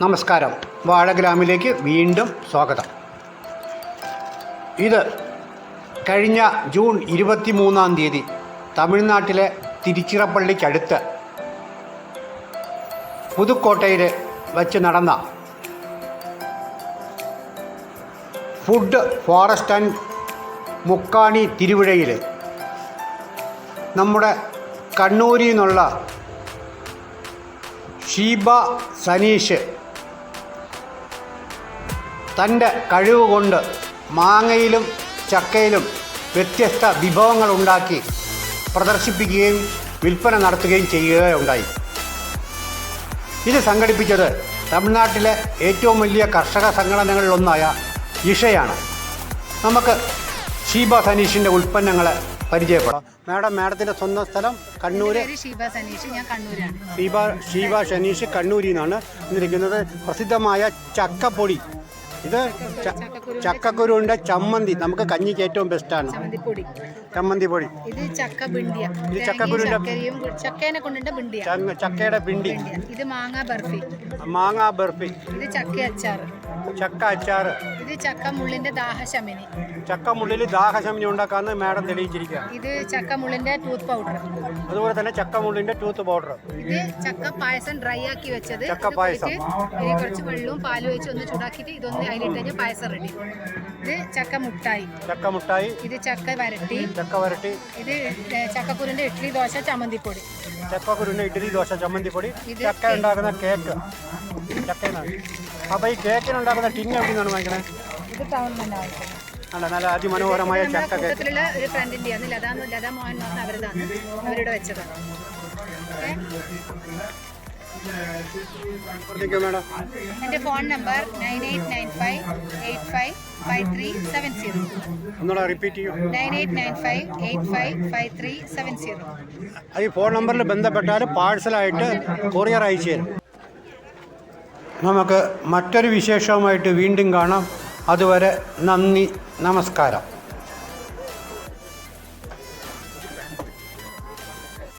നമസ്കാരം. വാഴഗ്രാമിലേക്ക് വീണ്ടും സ്വാഗതം. ഇത് കഴിഞ്ഞ ജൂൺ ഇരുപത്തി മൂന്നാം തീയതി തമിഴ്നാട്ടിലെ തിരുച്ചിറപ്പള്ളിക്കടുത്ത് പുതുക്കോട്ടയിൽ വച്ച് നടന്ന ഫുഡ് ഫോറസ്റ്റ് ആൻഡ് മുക്കാണി തിരുവിഴയിൽ നമ്മുടെ കണ്ണൂരിൽ നിന്നുള്ള ഷീബ സനീഷ് തന്റെ കഴിവ് കൊണ്ട് മാങ്ങയിലും ചക്കയിലും വ്യത്യസ്ത വിഭവങ്ങൾ ഉണ്ടാക്കി പ്രദർശിപ്പിക്കുകയും വിൽപ്പന നടത്തുകയും ചെയ്യുകയുണ്ടായി. ഇത് സംഘടിപ്പിച്ചത് തമിഴ്നാട്ടിലെ ഏറ്റവും വലിയ കർഷക സംഘടനകളിലൊന്നായ ഇഷയാണ്. നമുക്ക് ഷീബ സനീഷിന്റെ ഉൽപ്പന്നങ്ങളെ പരിചയപ്പെടാം. മാഡം മാഡത്തിന്റെ സ്വന്തം സ്ഥലം കണ്ണൂർ ഷീബ സനീഷ് ഞാൻ കണ്ണൂരാണ്. ഷീബ ഷീബ ഷനീഷ് കണ്ണൂരിൽ നിന്നാണ് വന്നിരിക്കുന്നത്. പ്രസിദ്ധമായ ചക്കപ്പൊടി ഇത് ചക്കക്കുരുണ്ട ചമ്മന്തി. നമുക്ക് കഞ്ഞിക്ക് ഏറ്റവും ബെസ്റ്റാണ് ചമ്മന്തി പൊടി ഇത് ചക്ക ബിണ്ടിയ. ഇത് തേങ്ങയും ചക്കക്കുരുവിന്റെ- ശർക്കരയും കൂ- ചക്കേനെ കൊണ്ടുണ്ട ബിണ്ടിയ. ചങ്ങ- ചക്കയുടെ പിണ്ടി ഇത് മാങ്ങ ബർഫി. മാങ്ങ ബർഫി. ഇത് ചക്ക അച്ചാർ ചക്ക അച്ചാറ്. ഇത് ചക്ക മുള്ളിന്റെ ദാഹശമിനി. ചക്ക മുള്ളിൽ ദാഹശമനി ഉണ്ടാക്കാമെന്ന് മാഡം തെളിയിച്ചിരിക്കുക ഇത് ചക്ക മുള്ളിന്റെ ടൂത്ത് പൗഡർ അതുപോലെ തന്നെ ചക്ക മുള്ളിന്റെ ടൂത്ത് പൗഡർ ഇത് ചക്ക പായസം ഡ്രൈ ആക്കി വെച്ചത് ചക്ക പായസം. കുറച്ച് വെള്ളവും പാലും വെച്ച് ഒന്ന് ചൂടാക്കിയിട്ട് ഇതൊന്ന് അതിലിട്ട് കഴിഞ്ഞാൽ പായസം റെഡി ഇത് ചക്ക മുട്ടായി. ചക്ക മുട്ടായി ഇത് ചക്ക വരട്ടി. ചക്ക വരട്ടി. ഇത് ചക്കക്കുരുന്റെ ഇഡ്ഡലി ദോശ ചമ്മന്തിപ്പൊടി. ചക്കക്കുരുവിന്റെ ഇഡ്ഡലി ദോശ ചമ്മന്തി പൊടി ഇത് ചക്ക ഉണ്ടാക്കുന്ന കേക്ക് ചക്ക അപ്പോൾ ഈ കേക്കിനുണ്ടാക്കുന്ന ടിന്ന് എവിടെ നിന്നാണ് വാങ്ങിക്കണേ? ഇത് ടൗണിൽ തന്നെ വാങ്ങിക്കുന്നത് അല്ല നല്ല അതിമനോഹരമായ ചക്ക കൂട്ടത്തിലുള്ള ഒരു ഫ്രണ്ടിന്റെ ആണ്. ലതാ ലതാ മോഹൻ എന്ന് പറഞ്ഞ അവരതാണ് അവരുടെ phone number nine eight nine five eight five five three seven zero. ഒന്നുകൂടെ റിപ്പീറ്റ് ചെയ്യൂ. Nine eight nine five eight five five three seven zero. ഈ ഫോൺ നമ്പറിൽ ബന്ധപ്പെട്ടാൽ പാഴ്സലായിട്ട് കൊറിയർ അയച്ചു തരും. നമുക്ക് മറ്റൊരു വിശേഷവുമായിട്ട് വീണ്ടും കാണാം. അതുവരെ നന്ദി നമസ്കാരം.